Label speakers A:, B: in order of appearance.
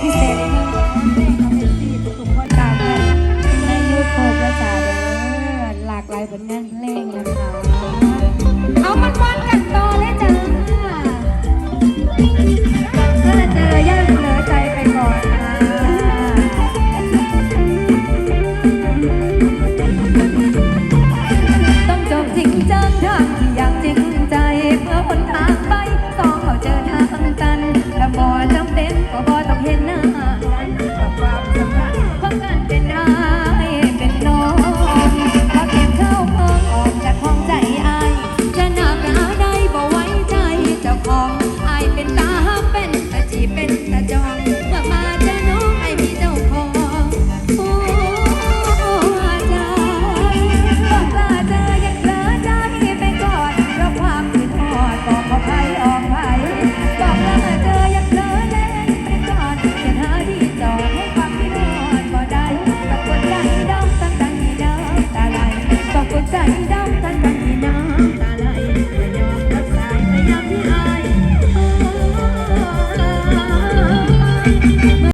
A: พิเศษเลยนะทำให้ที่ทุกค
B: ตามกันในยูทูบและจาดหลากหลายผลงานเพลง है ना